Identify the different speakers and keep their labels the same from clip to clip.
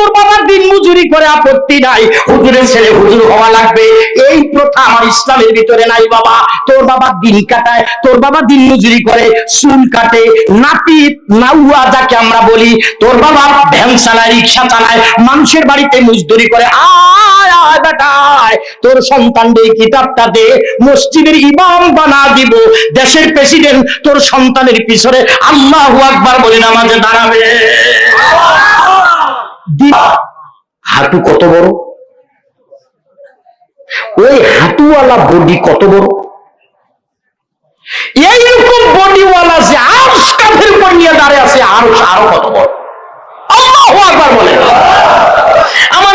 Speaker 1: তোর বাবা দিন মজুরি করে আপত্তি নাই। হুজুরের ছেলে হুজুর হওয়া লাগবে। এই প্রথা আমার ইসলামের ভিতরে নাই বাবা। তোর বাবা দিন কাটায়, তোর বাবা দিন মজুরি করে, চুল কাটে, নাতি নাউয়া যাকে আমরা বলি, তোর বাবা ভ্যান চালায় রিক্সা চালায়, মানুষের বাড়িতে মজদুরি করে, আয় আয়, বেটা, আয়। তোর সন্তানদের এই কিতাবটা দে, মসজিদের ইমাম বানা দিব। দেশের প্রেসিডেন্ট তোর সন্তানের পিছনে আল্লাহ আকবার বলে নামাজে দাঁড়াবে। দি- হাঁটু কত বড়? ওই হাঁটুওয়ালা বডি কত বড়? এইরকম বডিওয়ালা যে আর কাফের উপর নিয়ে দাঁড়িয়ে আছে আরও আরও কত বড়? আমার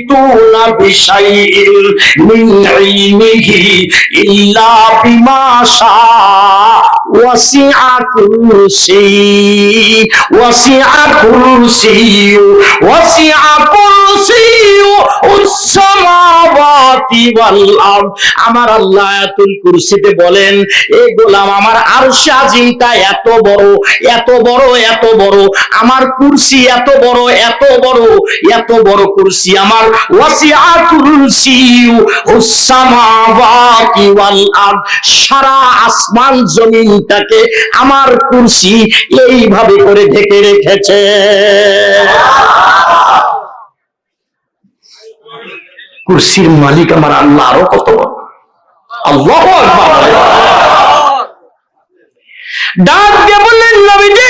Speaker 1: ওয়া লা ইউহিতুনা বিশাইইন মিন ইলমিহি ইল্লা আমার আল্লাহ আয়াতুল কুরসিতে বলেন, এ গোলাম, আমার আরশ আজিমটা এত বড় এত বড় এত বড়। আমার কুরসি এত বড় এত বড় এত বড় কুরসি। আমার ওয়াসিআ কুরসি উস-সামাওয়াতি ওয়াল আরদ সারা আসমান জমিনটাকে আমার কুরসি এইভাবে করে ঢেকে রেখেছে। কুরসির মালিক আমার আল্লাহ আরও কত আল্লাহ ডাক দিয়ে বললেন, নবীজি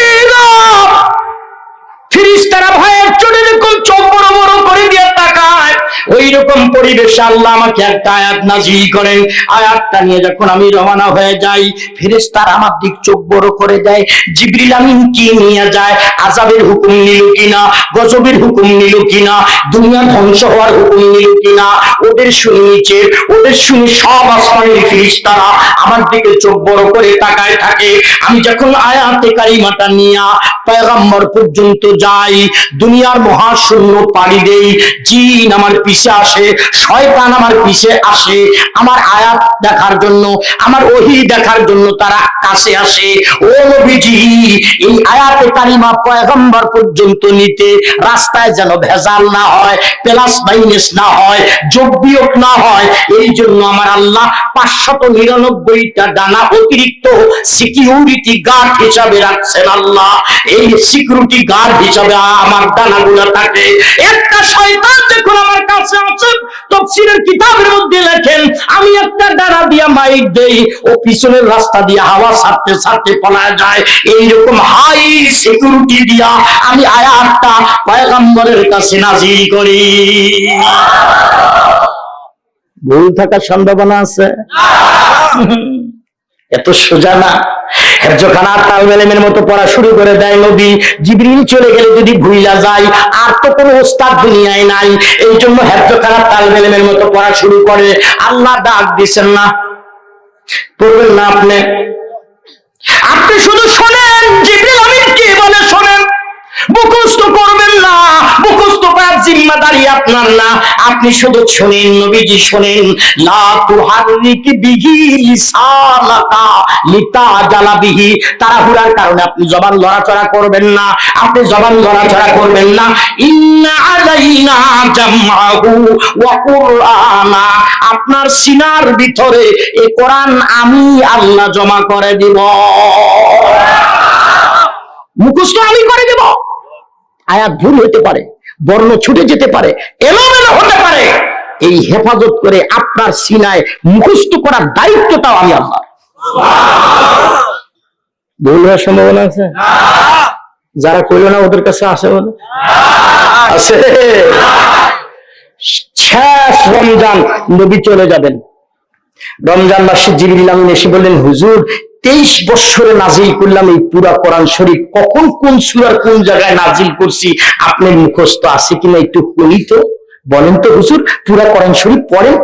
Speaker 1: ফিরিস্তারা ভয়ের চোটে এরকম চোখ বড় ওই রকম পরিবেশে আল্লাহ আমাকে একটা আয়াত নাজিল করেন। আয়াতটা নিয়ে যখন আমি রওনা হয়ে যাই, ফেরেশতার আমার দিক চোখ বড় করে দেয়, জিবরিল আমিন কি নিয়ে যায়? আযাবের হুকুম নিল কিনা? গজবের হুকুম নিল কিনা? দুনিয়া ধ্বংস হওয়ার হুকুম নিল কিনা? ওদের শুনে নিচে ওদের শুনে সব আসমানের ফেরেশতারা আমার দিকে চোখ বড় করে তাকায় থাকে। আমি যখন আয়াতে কারিমাটা নিয়া পয়গম্বর পর্যন্ত যাই, দুনিয়ার মহাশূন্য পাড়ি দেই, জিন আমার পিছে আসে, শয়তান আমার পিছে আসে, আমার আয়াত দেখার জন্য, আমার ওহি দেখার জন্য তারা কাছে আসে। ও নবীজি, এই আয়াতে কারিমা পয়গম্বর পর্যন্ত নিতে রাস্তায় যেন ভেজাল না হয়, প্লাস মাইনাস না হয়, যোগ বিয়োগ না হয়, এই জন্য আমার আল্লাহ পাঁচশত নিরানব্বইটা ডানা অতিরিক্ত সিকিউরিটি গার্ড হিসাবে রাখছেন আল্লাহ। এই সিকিউরিটি গার্ড হিসাবে আমার ডানাগুলো থাকে। একটা তফসিলের কিতাবের মধ্যে লেখেন, আমি একটা ডানা দিয়া মাইক দেই, ও পিছনের রাস্তা দিয়ে হাওয়া ছাড়তে ছাড়তে পলায় যায়। এইরকম হাই সিকিউরিটি দিয়া আমি আয়াতটা পয়গম্বরের কাছে নাজিল করি। ভুল থাকার সম্ভাবনা আছে? এত সোজা না। হেফজখানা তালমেলেমের মতো পড়া শুরু করে দেয় নবী। জিবরিল চলে গেলে যদি ভুইলা যায়, আর তো কোনো ওস্তাদ দুনিয়ায় নাই। এই জন্য হেফজখানা তালমেলেমের মতো পড়া শুরু করে। আল্লাহ ডাক দিছেন না। পড়বেন না আপনি। আপনি শুধু শোনেন, জিবরিল আমিন কে বলে শোনেন। মুখস্থ করবেন না। মুখস্থ করার জিম্মাদারি আপনার না। আপনি শুধু শোনেন, নবীজি শোনেন। লা তুহাররিক বিহি লিসানাকা লিতাজালা বিহি তাড়াহুড়ার কারণে আপনি জবান লড়াচড়া করবেন না। আপনি জবান লড়াচড়া করবেন না। ইন্না আলাইনা জামআহু ওয়া কুরআনা। আপনার সিনার ভিতরে এই কোরআন আমি আল্লাহ জমা করে দিব। মুখস্থ আমি করে দেব। আয়াত ভুল হতে পারে বর্ণ ছুটে যেতে পারে এলোমেলো হতে পারে। এই হেফাজত করে আপনার সিনায় মুখস্থ করার দায়িত্বটাও আমি আল্লাহ ভুল হওয়ার সম্ভাবনা আছে? যারা কইল না ওদের কাছে আসে বলে? আছে শেষ রমজান নবী চলে যাবেন। রমজান মাসে জিবিল আমিন এসে বললেন হুজুর তেইশ বৎসরে নাজিল করলাম এই পুরা কোরআন শরীফ। কখন কোন সুরার কোন জায়গায় নাজিল করছি, আপনার মুখস্থ আছে কিনা একটু বলি তো? বলেন তো হুজুর, পুরা কোরআন শরীফ পড়েন?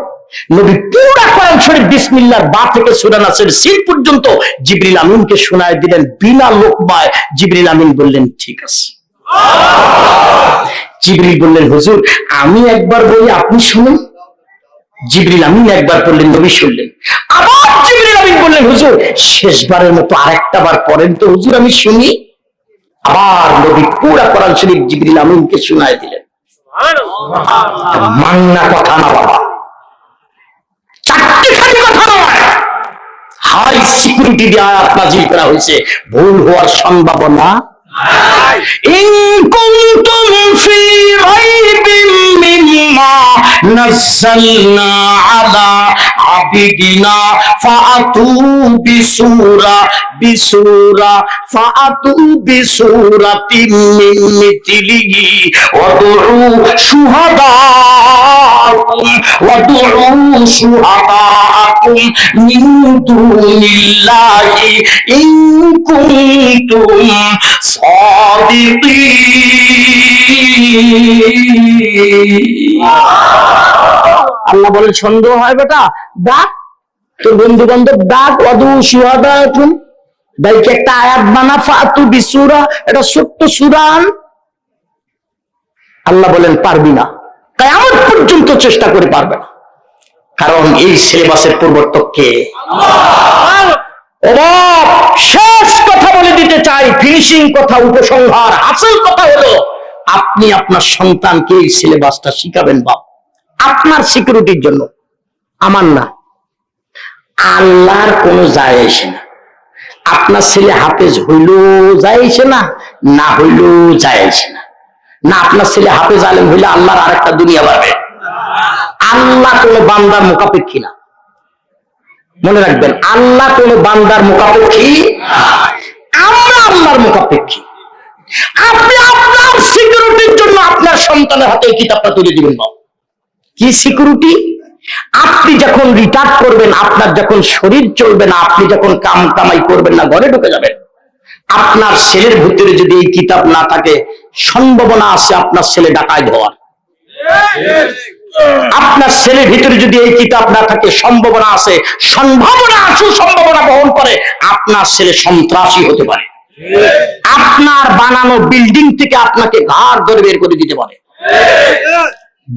Speaker 1: হুজুর, আমি একবার বলি, আপনি শুনুন। জিবরিল আমিন একবার বললেন, নবী শুনলেন। আবার জিবরিল আমিন বললেন হুজুর শেষবারের মতো আরেকটা বার পড়েন তো হুজুর আমি শুনি। আবার নবী পুরা কোরআন শরীফ জিবরিল আমিনকে শোনায় দিলেন। মান্না কথা না বাবা। চারটে খালি কথা নয়। হাই সিকিউরিটি দিয়ে আয়াত নাজিল করা হয়েছে। ভুল হওয়ার সম্ভাবনা إن كنتم في ريب مما نزلنا على عبدنا فأتوا بسورة بسورة فأتوا بسورة من مثله. وادعوا شهداءكم وادعوا شهداءكم. من دون الله إن كنتم صادقين আল্লাহ বলে সন্দেহ হয় বেটা ডাক তোর বন্ধু বান্ধব ডাক অদু সুহাদা এখন দাইকে একটা আয়াত বানা ফাতু বিসুরা এটা ছোট্ট সুরান আল্লাহ বলেন পারবি না তাই আমার পর্যন্ত চেষ্টা করে পারবে না কারণ এই সিলেবাসের প্রবর্তক কে শেষ কথা বলে দিতে চাই ফিনিশিং কথা, উপসংহার, আসল কথা হলো, আপনি আপনার সন্তানকে এই সিলেবাসটা শিখাবেন বাপ। আপনার সিকিউরিটির জন্য। আমার না। আল্লাহর কোনো যায় আসে না। আপনার ছেলে হাফেজ হইল যায় আসে না না হইল যায় আসে না। না, আপনার ছেলে হাফেজ আলেম হইলে আল্লাহর আরেকটা দুনিয়া পাবে আল্লাহ কোনো বান্দার মোকাপেক্ষী না। মনে রাখবেন, আল্লাহ কোন বান্দার মুখাপেক্ষী আমরা আল্লাহর মুখাপেক্ষী। আপনি আপনার সিকিউরিটির জন্য আপনার সন্তানের হাতে কিতাবটা তুলে দিবেন বাবা কি সিকিউরিটি আপনি যখন রিটার্ন করবেন, আপনার যখন শরীর চলবে না, আপনি যখন কাম কামাই করবেন না, ঘরে ঢুকে যাবেন। আপনার ছেলের ভিতরে যদি এই কিতাব না থাকে, সম্ভাবনা আছে আপনার ছেলে ডাকায় হওয়ার। আপনার ছেলের ভিতরে যদি এই কিতাব না থাকে, সম্ভাবনা আছে সম্ভাবনা আছে সম্ভাবনা বহন করে, আপনার ছেলে সন্ত্রাসী হতে পারে। আপনার বানানো বিল্ডিং থেকে আপনাকে ঘাড় ধরে বের করে দিতে পারে।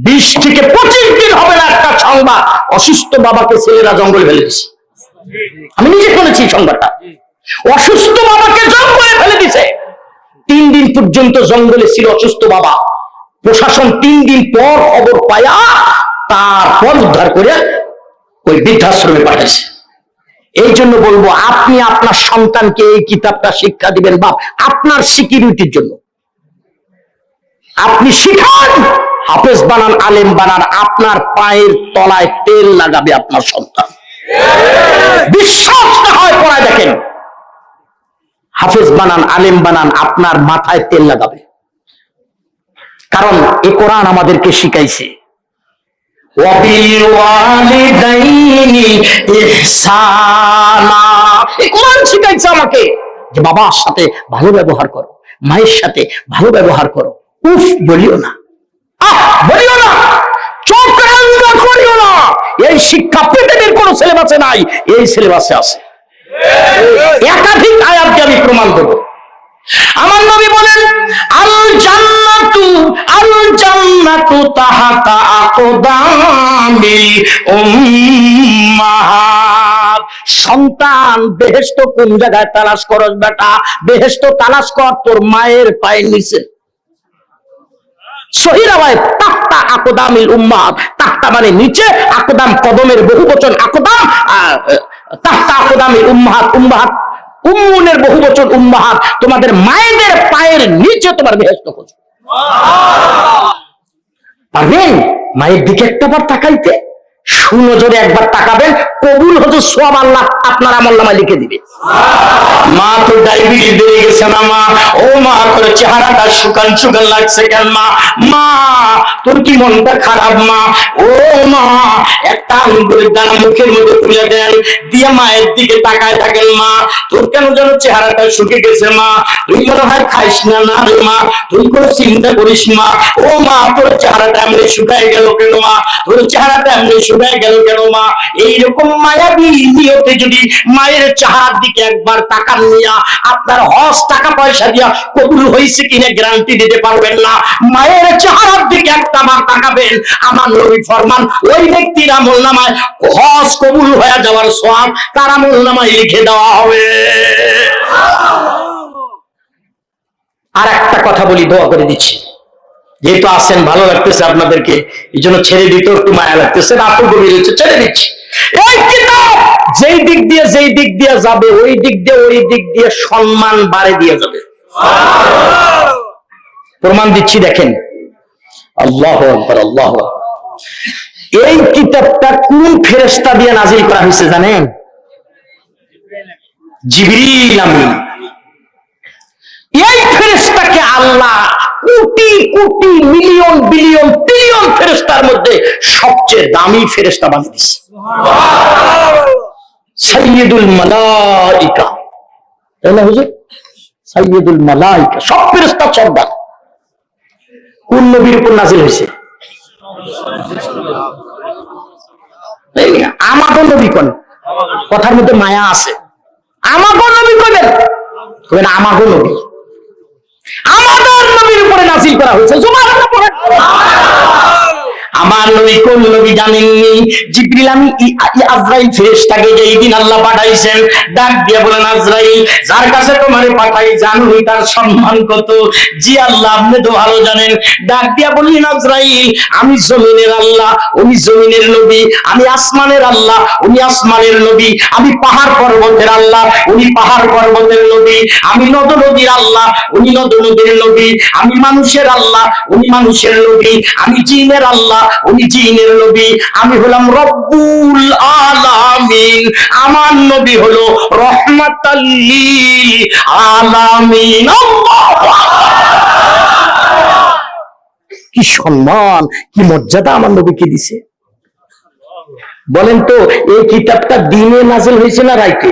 Speaker 1: বিশ থেকে পঁচিশ দিন হবে না একটা সংবাদ, অসুস্থ বাবাকে ছেলেরা জঙ্গলে ফেলে দিছে। আমি নিজে শুনেছি সংবাদটা। অসুস্থ বাবাকে জঙ্গলে ফেলে দিছে। তিন দিন পর্যন্ত জঙ্গলে ছিল অসুস্থ বাবা। প্রশাসন তিন দিন পর খবর পায়া তারপর উদ্ধার করে ওই বৃদ্ধাশ্রমে পাঠাইছে এই জন্য বলব, আপনি আপনার সন্তানকে এই কিতাবটা শিক্ষা দিবেন বাপ, আপনার সিকিউরিটির জন্য। আপনি শিখান, হাফেজ বানান, আলেম বানান, আপনার পায়ের তলায় তেল লাগাবে আপনার সন্তান। বিশ্বাস না হয় পড়ায় দেখেন। হাফেজ বানান, আলেম বানান, আপনার মাথায় তেল লাগাবে। কারণ এ কোরআন আমাদেরকে শিখাইছে। কোরআন শিখাইছে আমাকে। যে বাবার সাথে ভালো ব্যবহার করো মায়ের সাথে ভালো ব্যবহার করো উফ বলিও না। আহ বলিও না। চোখ রান্না করিও না। এই শিক্ষা পৃথিবীর কোন সিলেবাসে নাই এই সিলেবাসে আছে। একাধিক আয়াতকে আমি প্রমাণ দেবো আমার নবী বলেন আল জান্নাতু আল জান্নাতু তাহাতা আকদামিল উম্মাহাত। সন্তান, বেহেশত কোন জায়গায় তালাশ করস বেটা? বেহেশত তালাশ কর, তোর মায়ের পায়ের নিচে। সহিরাবায় তাহতা আকদামিল উম্মাহাত। তাহতা মানে নিচে, আকদাম কদমের বহু বচন আকদাম তাহতা আকদামিল উম্মাহাত। উম্মাহাত উম্মুনের বহু বছর উম্মাহাত তোমাদের মায়েদের পায়ের নিচে তোমার বেহস্ত খোঁজ। পারবেন মায়ের দিকে একটা বার তাকাইতে। সুনজরে একবার তাকাবেন, কবুল হতো সব আল্লাহ আপনার আমল নামায় লিখে দিবে। মা তো জিবির বেড়ে গেছে না মা? ও মা, তোর চেহারাটা শুকান শুকান লাগছে কেন মা? মা, তোর কি মনটা খারাপ মা? ও মা, একটা আঙ্গুলের দানা মুখের মধ্যে তুলে দেন, দিয়ে মায়ের দিকে তাকায় থাকেন মা। তোর কেন যেন চেহারাটা শুকে গেছে মা? তুই মনে হয় খাইস না না রে মা? তুই কোনো চিন্তা করিস মা? ও মা, তোর চেহারাটা এমনি শুকায় গেল কেন মা? তোর চেহারাটা এমনি শুকায় গেল কেন মা? এইরকম মায়াবী নিয়তে যদি মায়ের চেহারার দিকে একবার তাকান নিয়া আপনার হজ টাকা পয়সা দিয়া কবুল হয়েছে কিনা গ্যারান্টি দিতে পারবেন না। মায়ের চেহারার দিকে একটা বার তাকাবেন, আমার নবী ফরমান ওই ব্যক্তির আমল নামায় হজ কবুল হয়ে যাওয়ার সব তার আমল নামায় লিখে দেওয়া হবে। আর একটা কথা বলি, দোয়া করে দিচ্ছি। যেহেতু আসেন, ভালো লাগতেছে আপনাদেরকে এই জন্য ছেড়ে দিতেও একটু মায়া লাগতেছে। রাতও গভীর হচ্ছে, ছেড়ে দিচ্ছি। যেই দিক দিয়ে, যেই দিক দিয়ে যাবে, ওই দিক দিয়ে, ওই দিক দিয়ে সম্মান বাড়ে দিয়ে যাবে। প্রমাণ দিচ্ছি, দেখেন। আল্লাহ আল্লাহ এই কিতাবটা কোন ফেরেশতা দিয়ে নাজিল করা হয়েছে জানেন? জিবরিল আমিন। এই ফেরেশতাকে আল্লাহ crore crore, million, billion trillion ফেরেস্তার মধ্যে সবচেয়ে দামি ফেরেস্তা বানিয়ে দিচ্ছে সাইয়্যিদুল মালাইকা। তাই না হুজুর? সাইয়্যিদুল মালাইকা, সব ফেরেশতা সর্দার কোন নবীর উপর নাজিল হয়েছে? আমাগো নবী কোন? কথার মধ্যে মায়া আছে। আমাগো নবী কবেন আমাগো নবী। আমাদের নবীর উপরে নাজিল করা হয়েছে জুমার। আমার নবী কোন নবী জানেননি? জিবরিল আমি আজরাইল ফেরেশতাকে যেই দিন আল্লাহ পাঠাইছেন, ডাক দিয়ে বলেন, আজরাইল, যার কাছে তোমারে পাঠাই জানুনি তার সম্মান কত? জি আল্লাহ, আপনি তো ভালো জানেন। ডাক দিয়া বললেন, আজরাইল, আমি জমিনের আল্লাহ, উনি জমিনের নবী, আমি আসমানের আল্লাহ, উনি আসমানের নবী, আমি পাহাড় পর্বতের আল্লাহ, উনি পাহাড় পর্বতের নবী, আমি নদ নদীর আল্লাহ, উনি নদ নদীর নবী, আমি মানুষের আল্লাহ, উনি মানুষের নবী, আমি জিনের আল্লাহ উনি জিনের নবী। আমি হলাম রব্বুল আলামিন। আমার নবী হলো রহমাতাল্লিল আলামিন। কি সম্মান, কি মর্যাদা আমার নবীকে দিছে। বলেন তো, এই কিতাবটা দিনে নাজিল হয়েছে না রাইতে।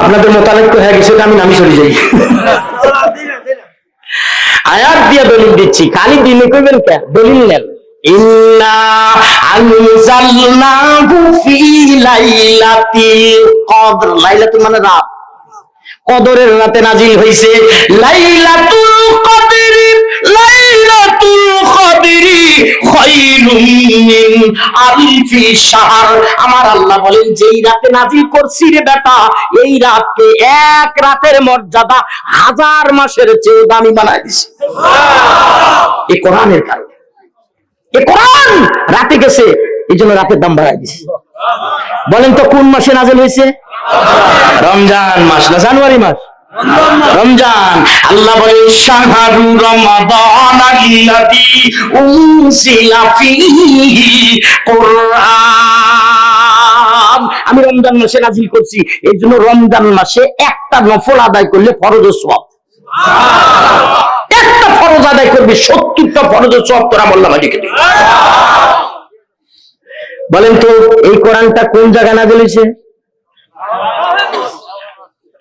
Speaker 1: আপনাদের মোতালেক হয়ে গেছে আমি নামি চলে যাই। আয়াত দিয়ে দলিল দিচ্ছি। খালি দিনে কইবেন কে? দলিল নেন। ইন্না কদর। লাইলাতুল মানে রাত। কদরের রাতে নাজিল হইছে লাইলাতুল আমার আল্লাহ বলেন যেই রাতে নাজিল করছি রে বেটা এই রাতকে এক রাতের মর্যাদা হাজার মাসের চেয়ে দামি বানায় দিছে। এই কোরআনের কারণে। এ কোরআন রাতে গেছে এই জন্য রাতের দাম বাড়ায় দিছে। বলেন তো কোন মাসে নাজিল হয়েছে? রমজান মাস না জানুয়ারি মাস? রমজান, আল্লাহ বলেন শাহরু রমাদান আল্লাযী উনজিলা ফীহি কুরআন। আমি রমজান মাসে নাজিল করছি এই রমজান মাসে একটা নফল আদায় করলে ফরজ ও সওয়াব। একটা ফরজ আদায় করবি, সত্তরটা ফরজ ও সওয়াব তোরা মালিকে দিবে বলেন তো, এই কোরআনটা কোন জায়গায় না বলেছে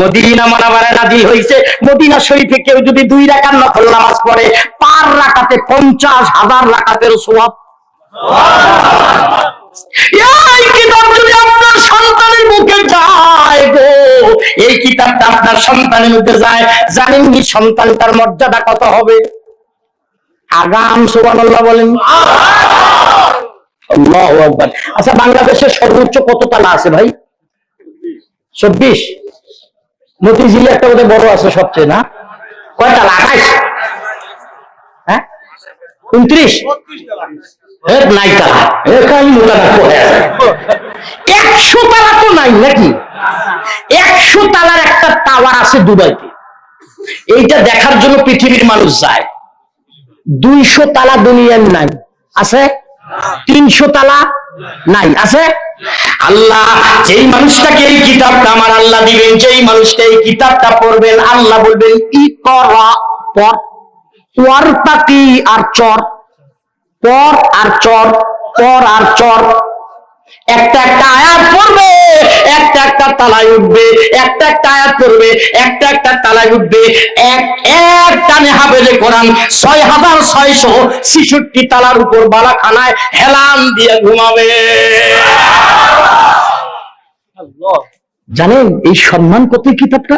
Speaker 1: মদিনা মানাবারে নাজিল হইছে। মদিনা শরীফে কেউ যদি দুই নামাজ পড়ে পার রাকাতে পঞ্চাশ হাজার গো, এই সন্তানের যায়। জানেন কি সন্তানটার মর্যাদা কত হবে? আগাম, সুবহানাল্লাহ বলেন। আচ্ছা বাংলাদেশের সর্বোচ্চ কত তালা আছে ভাই? চব্বিশ। মতিঝিলে একটা বোধহয় বড় আছে সবচেয়ে, না? কয় তালা আঠাইশ। হ্যাঁ? উনত্রিশ। একশো তালা তো একশো তালার একটা আছে এইটা দেখার জন্য পৃথিবীর মানুষ দুইশো তালা আছে? তিনশো তালা নাই। আছে? আল্লাহ, যেই মানুষটাকে এই কিতাবটা আমার আল্লাহ দিবেন, যেই মানুষটা এই কিতাবটা পড়বেন, আল্লাহ বলবেন ই পর। আর চর? পর আর চর, পর আর চর। একটা একটা আয়াত পড়বে, একটা একটা তালায় উঠবে, একটা একটা আয়াত পড়বে, একটা একটা তালায় উঠবে। এক এক টানে হাফেজে কোরআন ছয় হাজার ছয়শো ছিষট্টি তালার উপর বালাখানায় হেলান দিয়ে ঘুমাবে। জানেন এই সম্মান কত কিতাবটা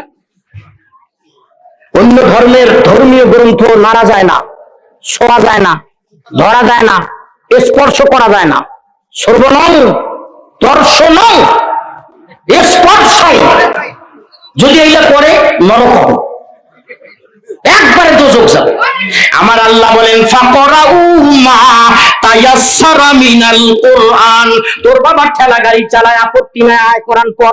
Speaker 1: অন্য ধর্মের ধর্মীয় গ্রন্থ নাড়া যায় না ছোঁয়া যায় না, ধরা যায় না, স্পর্শ করা যায় না। সর্বনং নয় স্পর্শ যদি এইটা করে, নরক হবে। একবারে দোজক যাবে। আমার আল্লাহ বলেন তোর বাবা ঠেলা গাড়ি চালায়, আপত্তি নাই, আয় কোরআন পর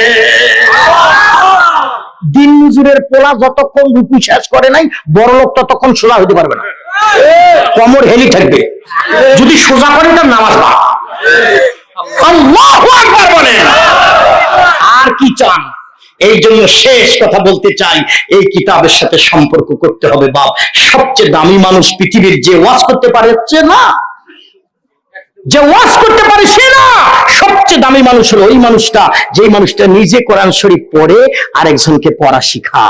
Speaker 1: দিন মজুরের পোলা যতক্ষণ রুপি শেষ করে নাই, বড় লোক ততক্ষণ সোজা হতে পারবে না। কমর হেলি থাকবে। যদি সোজা করে তার নামাজ আর কি চান? এই জন্য শেষ কথা বলতে চাই, এই কিতাবের সাথে সম্পর্ক করতে হবে বাপ। সবচেয়ে দামি মানুষ পৃথিবীর যে ওয়াজ করতে পারে না। যে ওয়াজ করতে পারে সে না। সবচেয়ে দামি মানুষ হলো ওই মানুষটা, যেই মানুষটা নিজে কোরআন শরীফ পড়ে আরেকজনকে পড়া শিখা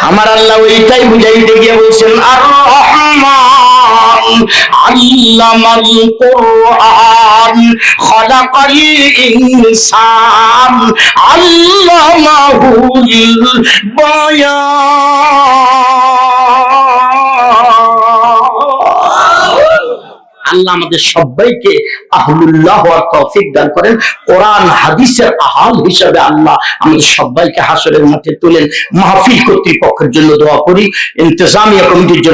Speaker 1: আমার আল্লাহ ওইটাই বুঝাইতে গিয়ে বলছেন আর রহমান আল্লামাল আল্লাহ আমাদের সবাইকে আহলুল্লাহ হওয়ার তৌফিক দান করেন। কোরআন, হাদিসের আহাল হিসাবে আল্লাহ আমাদের সবাইকে হাসরের মাঠে তোলেন। মাহফিল কর্তৃপক্ষের জন্য দোয়া করি। ইন্তজামিয়া কমিটির জন্য